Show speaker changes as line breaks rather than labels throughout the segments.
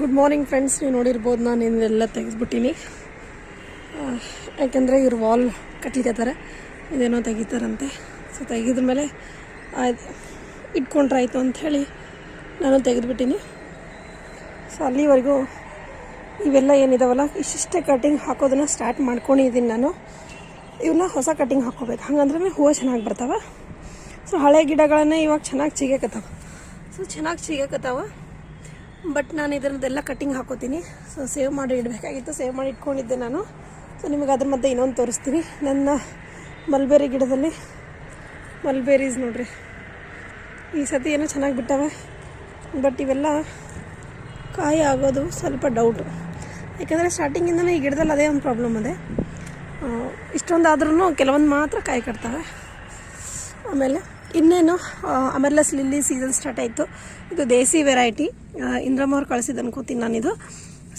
Good morning friends ನೀವು ನೋಡಿರ್ಬೋದು, ನಾನು ಇದೆಲ್ಲ ತೆಗೆದ್ಬಿಟ್ಟಿನಿ. ಯಾಕೆಂದರೆ ಇವ್ರು ವಾಲ್ ಕಟ್ಲಿಕ್ಕೆ ಇದೇನೋ ತೆಗಿತಾರಂತೆ. ಸೊ ತೆಗೆದ ಮೇಲೆ ಇಟ್ಕೊಂಡ್ರಾಯ್ತು ಅಂಥೇಳಿ ನಾನು ತೆಗೆದುಬಿಟ್ಟಿನಿ. ಸೊ ಅಲ್ಲಿವರೆಗೂ ಇವೆಲ್ಲ ಏನಿದಾವಲ್ಲ, ಇಷ್ಟಿಷ್ಟೇ ಕಟಿಂಗ್ ಹಾಕೋದನ್ನ ಸ್ಟಾರ್ಟ್ ಮಾಡ್ಕೊಂಡಿದ್ದೀನಿ ನಾನು. ಇವನ್ನ ಹೊಸ ಕಟಿಂಗ್ ಹಾಕೋಬೇಕು ಹಂಗಂದ್ರೆ ಹೂವು ಚೆನ್ನಾಗಿ ಬರ್ತಾವೆ. ಸೊ ಹಳೆ ಗಿಡಗಳನ್ನೇ ಇವಾಗ ಚೆನ್ನಾಗಿ ಚಿಗಕತ್ತಾವ ಸೊ ಚೆನ್ನಾಗಿ ಚಿಗಕತ್ತಾವ ಬಟ್ ನಾನು ಇದರದ್ದೆಲ್ಲ ಕಟ್ಟಿಂಗ್ ಹಾಕೋತೀನಿ. ಸೊ ಸೇವ್ ಮಾಡಿ ಇಡಬೇಕಾಗಿತ್ತು. ಸೇವ್ ಮಾಡಿ ಇಟ್ಕೊಂಡಿದ್ದೆ ನಾನು. ಸೊ ನಿಮಗೆ ಅದ್ರ ಮಧ್ಯೆ ಇನ್ನೊಂದು ತೋರಿಸ್ತೀನಿ. ನನ್ನ ಮಲ್ಬೆರಿ ಗಿಡದಲ್ಲಿ ಮಲ್ಬೆರೀಸ್ ನೋಡ್ರಿ. ಈ ಸತಿ ಏನೋ ಚೆನ್ನಾಗಿ ಬಿಟ್ಟವೆ. ಬಟ್ ಇವೆಲ್ಲ ಕಾಯಿ ಆಗೋದು ಸ್ವಲ್ಪ ಡೌಟು ಯಾಕಂದರೆ ಸ್ಟಾರ್ಟಿಂಗಿಂದನೇ ಈ ಗಿಡದಲ್ಲಿ ಅದೇ ಒಂದು ಪ್ರಾಬ್ಲಮ್ ಅದೇ. ಇಷ್ಟೊಂದು ಆದ್ರೂ ಕೆಲವೊಂದು ಮಾತ್ರ ಕಾಯಿ ಕಟ್ತವೆ. ಆಮೇಲೆ ಇನ್ನೇನು ಅಮರ್ಲಸ್ ಲಿಲ್ಲಿ ಸೀಸನ್ ಸ್ಟಾರ್ಟ್ ಆಯಿತು. ಇದು ದೇಸಿ ವೆರೈಟಿ ಇಂದ್ರಮ್ಮ ಅವ್ರು ಕಳಿಸಿದ್ದು ಅನ್ಕೋತೀನಿ ನಾನಿದು.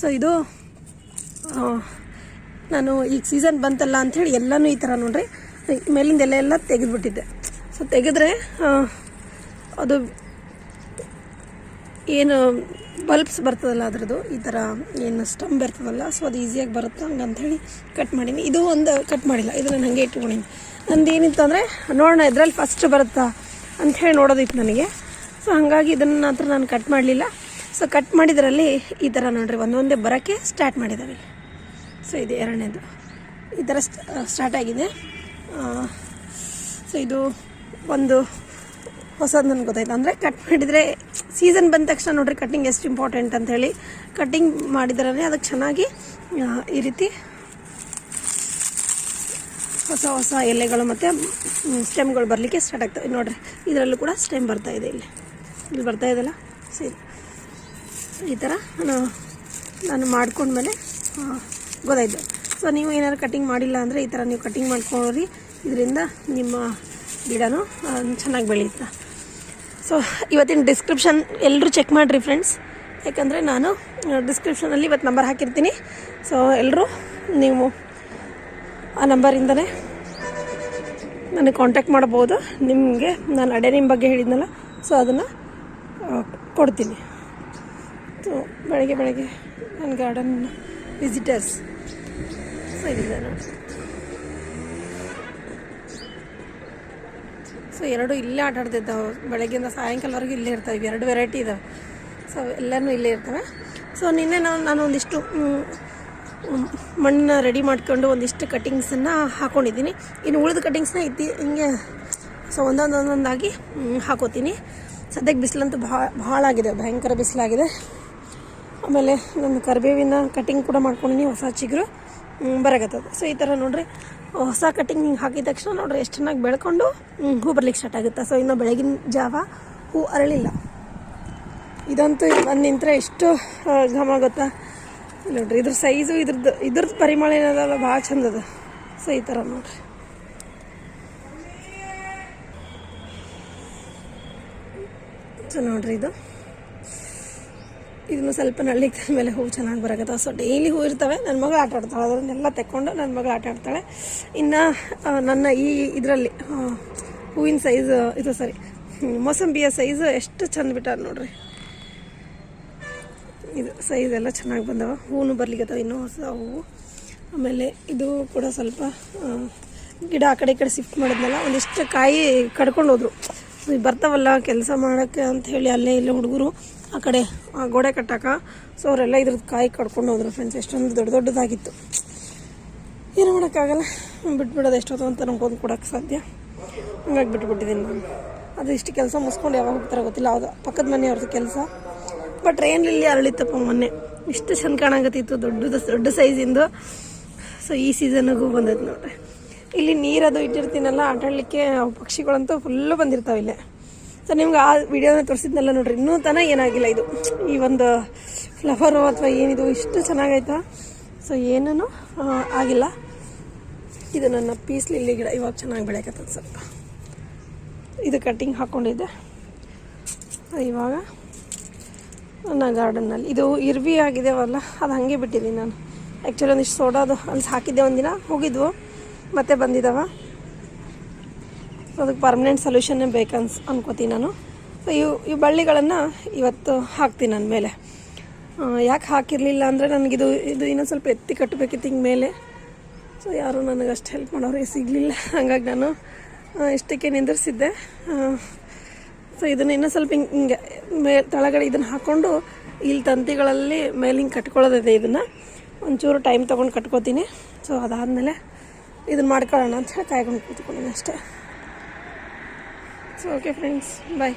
ಸೊ ಇದು ನಾನು ಈಗ ಸೀಸನ್ ಬಂತಲ್ಲ ಅಂಥೇಳಿ ಎಲ್ಲನೂ ಈ ಥರ ನೋಡ್ರಿ. ಮೇಲಿಂದ ಎಲ್ಲ ಎಲ್ಲ ತೆಗೆದುಬಿಟ್ಟಿದ್ದೆ. ಸೊ ತೆಗೆದ್ರೆ ಅದು ಏನು ಬಲ್ಬ್ಸ್ ಬರ್ತದಲ್ಲ ಅದರದ್ದು, ಈ ಥರ ಏನು ಸ್ಟಮ್ ಇರ್ತದಲ್ಲ ಸೊ ಅದು ಈಸಿಯಾಗಿ ಬರುತ್ತೆ ಹಂಗೆ ಅಂಥೇಳಿ ಕಟ್ ಮಾಡೀನಿ. ಇದು ಒಂದು ಕಟ್ ಮಾಡಿಲ್ಲ, ಇದು ನಾನು ಹಾಗೆ ಇಟ್ಕೊಂಡೀನಿ. ನಂದು ಏನಿತ್ತು ಅಂದರೆ, ನೋಡೋಣ ಇದ್ರಲ್ಲಿ ಫಸ್ಟ್ ಬರುತ್ತಾ ಅಂಥೇಳಿ ನೋಡೋದಿತ್ತು ನನಗೆ. ಸೊ ಹಾಗಾಗಿ ಇದನ್ನು ಮಾತ್ರ ನಾನು ಕಟ್ ಮಾಡಲಿಲ್ಲ. ಸೊ ಕಟ್ ಮಾಡಿದ್ರಲ್ಲಿ ಈ ಥರ ನೋಡಿರಿ, ಒಂದೊಂದೇ ಬರೋಕ್ಕೆ ಸ್ಟಾರ್ಟ್ ಮಾಡಿದ್ದಾವೆ ಸೊ ಇದು ಎರಡನೇದು. ಈ ಥರ ಸ್ಟಾರ್ಟ್ ಆಗಿದೆ. ಸೊ ಇದು ಒಂದು ಹೊಸದು ನನಗೆ ಗೊತ್ತಾಯ್ತು. ಅಂದರೆ ಕಟ್ ಮಾಡಿದರೆ ಸೀಸನ್ ಬಂದ ತಕ್ಷಣ ನೋಡ್ರಿ ಕಟ್ಟಿಂಗ್ ಎಷ್ಟು ಇಂಪಾರ್ಟೆಂಟ್ ಅಂತ ಹೇಳಿ. ಕಟ್ಟಿಂಗ್ ಮಾಡಿದ್ರೆ ಅದಕ್ಕೆ ಚೆನ್ನಾಗಿ ಈ ರೀತಿ ಹೊಸ ಹೊಸ ಎಲೆಗಳು ಮತ್ತು ಸ್ಟೆಮ್ಗಳು ಬರಲಿಕ್ಕೆ ಸ್ಟಾರ್ಟ್ ಆಗ್ತವೆ. ನೋಡ್ರಿ, ಇದರಲ್ಲೂ ಕೂಡ ಸ್ಟೆಮ್ ಬರ್ತಾ ಇದೆ ಇಲ್ಲಿ. ಇಲ್ಲಿ ಬರ್ತಾ ಇದೆಲ್ಲ ಸರಿ. ಈ ಥರ ನಾನು ನಾನು ಮಾಡ್ಕೊಂಡ್ಮೇಲೆ ಗೊತ್ತಾಯ್ತು. ಸೊ ನೀವು ಏನಾದ್ರು ಕಟಿಂಗ್ ಮಾಡಿಲ್ಲ ಅಂದರೆ ಈ ಥರ ನೀವು ಕಟಿಂಗ್ ಮಾಡ್ಕೊಳ್ರಿ ಇದರಿಂದ ನಿಮ್ಮ ಗಿಡನೂ ಚೆನ್ನಾಗಿ ಬೆಳೆಯುತ್ತೆ. ಸೊ ಇವತ್ತಿನ ಡಿಸ್ಕ್ರಿಪ್ಷನ್ ಎಲ್ಲರೂ ಚೆಕ್ ಮಾಡಿರಿ ಫ್ರೆಂಡ್ಸ್ ಯಾಕಂದರೆ ನಾನು ಡಿಸ್ಕ್ರಿಪ್ಷನಲ್ಲಿ ಇವತ್ತು ನಂಬರ್ ಹಾಕಿರ್ತೀನಿ. ಸೊ ಎಲ್ಲರೂ ನೀವು ಆ ನಂಬರಿಂದನೇ ನನಗೆ ಕಾಂಟ್ಯಾಕ್ಟ್ ಮಾಡ್ಬೋದು. ನಿಮಗೆ ನಾನು ಅಡೆ ನಿಮ್ಮ ಬಗ್ಗೆ ಹೇಳಿದ್ನಲ್ಲ ಸೊ ಅದನ್ನು ಕೊಡ್ತೀನಿ. ಸೊ ಬೆಳಗ್ಗೆ ಬೆಳಗ್ಗೆ ನನ್ನ ಗಾರ್ಡನ್ ವಿಸಿಟರ್ಸ್ ಸರಿ ನಾನು ಸೊ ಎರಡು ಇಲ್ಲೇ ಆಟ ಆಡ್ತಿದ್ದಾವೆ. ಬೆಳಗ್ಗೆಯಿಂದ ಸಾಯಂಕಾಲವರೆಗೂ ಇಲ್ಲೇ ಇರ್ತವೆ. ಎರಡು ವೆರೈಟಿ ಇದಾವೆ. ಸೊ ಎಲ್ಲನೂ ಇಲ್ಲೇ ಇರ್ತವೆ. ಸೊ ನಿನ್ನೆ ನಾನು ನಾನು ಒಂದಿಷ್ಟು ಮಣ್ಣನ್ನ ರೆಡಿ ಮಾಡ್ಕೊಂಡು ಒಂದಿಷ್ಟು ಕಟ್ಟಿಂಗ್ಸನ್ನು ಹಾಕ್ಕೊಂಡಿದ್ದೀನಿ ಇನ್ನು ಉಳಿದ ಕಟ್ಟಿಂಗ್ಸ್ನ ಇದ್ದಿ ಹಿಂಗೆ, ಸೊ ಒಂದೊಂದು ಒಂದೊಂದಾಗಿ ಹಾಕೋತೀನಿ. ಸದ್ಯಕ್ಕೆ ಬಿಸಿಲಂತೂ ಭಾಳ ಭಾಳ ಆಗಿದೆ. ಭಯಂಕರ ಬಿಸಿಲಾಗಿದೆ. ಆಮೇಲೆ ನಾನು ಕರಿಬೇವಿನ ಕಟ್ಟಿಂಗ್ ಕೂಡ ಮಾಡ್ಕೊಂಡಿನಿ, ಹೊಸ ಚಿಗುರು. ಮ್, ಬರಕತ್ತದ. ಸೊ ಈ ಥರ ನೋಡ್ರಿ ಹೊಸ ಕಟಿಂಗ್ ಹಿಂಗೆ ಹಾಕಿದ ತಕ್ಷಣ ನೋಡ್ರಿ ಎಷ್ಟು ಚೆನ್ನಾಗಿ ಬೆಳ್ಕೊಂಡು ಹೂ ಬರ್ಲಿಕ್ಕೆ ಸ್ಟಾರ್ಟ್ ಆಗುತ್ತೆ. ಸೊ ಇನ್ನು ಬೆಳಗಿನ ಜಾವ ಹೂ ಅರಳಿಲ್ಲ. ಇದಂತೂ ಬಂದು ನಿಂತರೆ ಎಷ್ಟು ಘಮ ಗೊತ್ತಾ? ಇಲ್ಲಿ ನೋಡ್ರಿ ಇದ್ರ ಸೈಜು ಇದ್ರದ್ದು ಇದ್ರದ್ದು ಪರಿಮಳ ಏನದಲ್ಲ ಭಾಳ ಚಂದದ ಸೊ ಈ ಥರ ನೋಡ್ರಿ. ಸೊ ನೋಡ್ರಿ ಇದು. ಇದನ್ನು ಸ್ವಲ್ಪ ನಳ್ಳಿಗೆ ಮೇಲೆ ಹೂವು ಚೆನ್ನಾಗಿ ಬರಕತ್ತಾವ. ಸೊ ಡೈಲಿ ಹೂ ಇರ್ತವೆ. ನನ್ನ ಮಗಳು ಆಟ ಆಡ್ತಾಳೆ. ಅದನ್ನೆಲ್ಲ ತೆಕ್ಕೊಂಡು ನನ್ನ ಮಗಳು ಆಟ ಆಡ್ತಾಳೆ. ಇನ್ನು ನನ್ನ ಈ ಇದರಲ್ಲಿ ಹೂವಿನ ಸೈಜ್ ಇದು ಸರಿ ಮೋಸಂಬಿಯ ಸೈಜ್ ಎಷ್ಟು ಚಂದ ಬಿಟ್ಟಾರ ನೋಡ್ರಿ. ಇದು ಸೈಜ್ ಎಲ್ಲ ಚೆನ್ನಾಗಿ ಬಂದವ. ಹೂವು ಬರ್ಲಿಕ್ಕೆ ಇನ್ನೂ ಹೊಸ ಹೂವು. ಆಮೇಲೆ ಇದು ಕೂಡ ಸ್ವಲ್ಪ ಗಿಡ ಆ ಕಡೆ ಈ ಕಡೆ ಶಿಫ್ಟ್ ಮಾಡಿದ್ನಲ್ಲ, ಒಂದಿಷ್ಟು ಕಾಯಿ ಕಡ್ಕೊಂಡು ಹೋದ್ರು. ಬರ್ತಾವಲ್ಲ ಕೆಲಸ ಮಾಡೋಕ್ಕೆ ಅಂತ ಹೇಳಿ ಅಲ್ಲೇ ಇಲ್ಲೇ ಹುಡುಗರು ಆ ಕಡೆ, ಆ ಗೋಡೆ ಕಟ್ಟಾಕ. ಸೊ ಅವರೆಲ್ಲ ಇದ್ರದ್ದು ಕಾಯಿ ಕಡ್ಕೊಂಡು ಹೋದ್ರು ಫ್ರೆಂಡ್ಸ್ ಎಷ್ಟೊಂದು ದೊಡ್ಡ ದೊಡ್ಡದಾಗಿತ್ತು. ಏನು ಮಾಡೋಕ್ಕಾಗಲ್ಲ. ಬಿಟ್ಬಿಡೋದು ಎಷ್ಟೊತ್ತು ಅಂತ ನಮ್ಗೊಂದು ಕೊಡೋಕ್ಕೆ ಸಾಧ್ಯ. ಹಂಗಾಗಿ ಬಿಟ್ಬಿಟ್ಟಿದ್ದೀನಿ ನಾನು. ಅದು ಇಷ್ಟು ಕೆಲಸ ಮುಸ್ಕೊಂಡು ಯಾವಾಗ ಹೋಗ್ತಾರೆ ಗೊತ್ತಿಲ್ಲ. ಅದು ಪಕ್ಕದ ಮನೆಯವ್ರದ್ದು ಕೆಲಸ. ಬಟ್ ಟ್ರೈನಲ್ಲಿ ಅರಳಿತ್ತಪ್ಪ ಮೊನ್ನೆ. ಇಷ್ಟು ಚೆಂದ ಕಾಣಕತ್ತಿತ್ತು ದೊಡ್ಡದು, ದೊಡ್ಡ ಸೈಜಿಂದು ಸೊ ಈ ಸೀಸನ್ಗೂ ಬಂದೈತೆ ನೋಡ್ರಿ. ಇಲ್ಲಿ ನೀರದು ಇಟ್ಟಿರ್ತೀನಲ್ಲ ಆಟಾಡಲಿಕ್ಕೆ ಪಕ್ಷಿಗಳಂತೂ ಫುಲ್ಲು ಬಂದಿರ್ತಾವೆ ಇಲ್ಲೇ. ಸೊ ನಿಮ್ಗೆ ಆ ವಿಡಿಯೋನ ತೋರಿಸಿದ್ನಲ್ಲ ನೋಡ್ರಿ, ಇನ್ನೂ ತನ ಏನಾಗಿಲ್ಲ ಇದು. ಈ ಒಂದು ಫ್ಲವರು ಅಥವಾ ಏನಿದು, ಇಷ್ಟು ಚೆನ್ನಾಗೈತಾ? ಸೊ ಏನೂ ಆಗಿಲ್ಲ. ಇದು ನನ್ನ ಪೀಸ್ ಲಿಲ್ಲಿ ಗಿಡ, ಇವಾಗ ಚೆನ್ನಾಗಿ ಬೆಳೆಯಕತ್ತದ ಸ್ವಲ್ಪ. ಇದು ಕಟ್ಟಿಂಗ್ ಹಾಕ್ಕೊಂಡಿದ್ದೆ ಇವಾಗ ನನ್ನ ಗಾರ್ಡನ್ನಲ್ಲಿ ಇದು ಇರ್ವಿ ಆಗಿದೆವಲ್ಲ, ಅದು ಹಾಗೆ ಬಿಟ್ಟಿದ್ದೀನಿ ನಾನು. ಆ್ಯಕ್ಚುಲಿ ಒಂದಿಷ್ಟು ಸೋಡಾದು ಅಲ್ಲಿ ಹಾಕಿದ್ದೆ ಒಂದಿನ ಹೋಗಿದ್ವು ಮತ್ತೆ ಬಂದಿದ್ದಾವ ಸೊ ಅದಕ್ಕೆ ಪರ್ಮನೆಂಟ್ ಸೊಲ್ಯೂಷನ್ನೇ ಬೇಕನ್ಸ್ ಅನ್ಕೋತೀನಿ ನಾನು. ಸೊ ಇವು ಇವು ಬಳ್ಳಿಗಳನ್ನು ಇವತ್ತು ಹಾಕ್ತೀನಿ ನನ್ನ ಮೇಲೆ. ಯಾಕೆ ಹಾಕಿರಲಿಲ್ಲ ಅಂದರೆ ನನಗಿದು, ಇದು ಇನ್ನೊಂದು ಸ್ವಲ್ಪ ಎತ್ತಿ ಕಟ್ಟಬೇಕಿತ್ತು ಹಿಂಗೆ ಮೇಲೆ. ಸೊ ಯಾರು ನನಗೆ ಅಷ್ಟು ಹೆಲ್ಪ್ ಮಾಡೋರಿಗೆ ಸಿಗಲಿಲ್ಲ. ಹಾಗಾಗಿ ನಾನು ಇಷ್ಟಕ್ಕೆ ನಿಂದಿರಿಸಿದ್ದೆ. ಸೊ ಇದನ್ನು ಇನ್ನೂ ಸ್ವಲ್ಪ ಹಿಂಗೆ ಹಿಂಗೆ, ಮೇ, ತಳಗಡೆ ಇದನ್ನು ಹಾಕ್ಕೊಂಡು ಇಲ್ಲಿ ತಂತಿಗಳಲ್ಲಿ ಮೇಲೆ ಹಿಂಗೆ ಕಟ್ಕೊಳ್ಳೋದಿದೆ ಇದನ್ನು. ಒಂಚೂರು ಟೈಮ್ ತೊಗೊಂಡು ಕಟ್ಕೋತೀನಿ. ಸೊ ಅದಾದಮೇಲೆ ಇದನ್ನು ಮಾಡ್ಕೊಳ್ಳೋಣ ಅಂತ ಹೇಳಿ ಕಾಯ್ಕೊಂಡು ಕೂತ್ಕೊಂಡಿದ್ದೀನಿ ಅಷ್ಟೇ. So okay friends bye